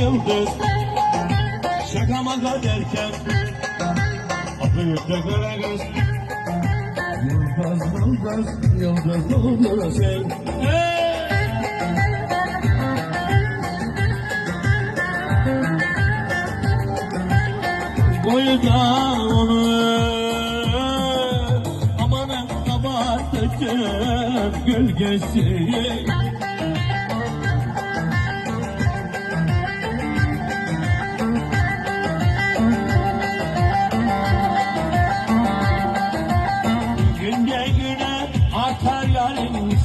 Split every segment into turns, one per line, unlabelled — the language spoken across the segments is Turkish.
yıldız. Şaka maka derken. Adı göre göz Yıldız yıldız yıldız olur sen. Hey! Boyuda onu Amanın kabartıcı gölgesi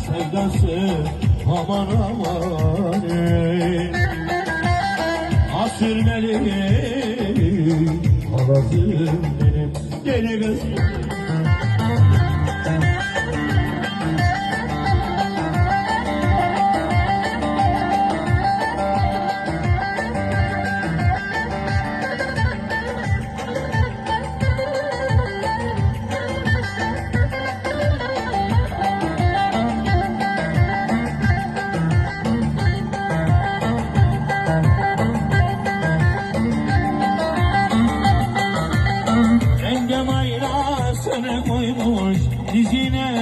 sevdası Aman aman ey. Asırmeli Alazım benim. Deli kız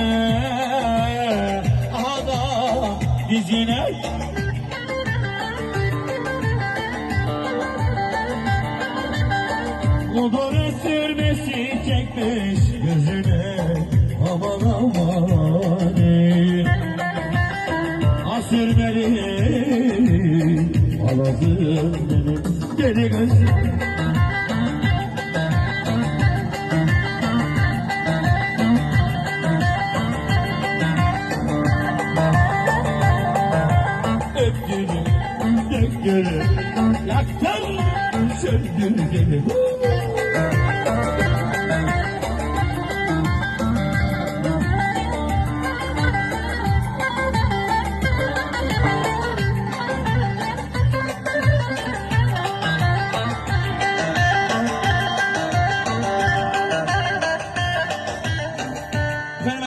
dizine. Adam dizine Kudur sürmesi çekmiş gözüne. Aman aman. Asürmeli Alazım benim deli gözüm Öptürüm, döktürüm, yaktın, beni.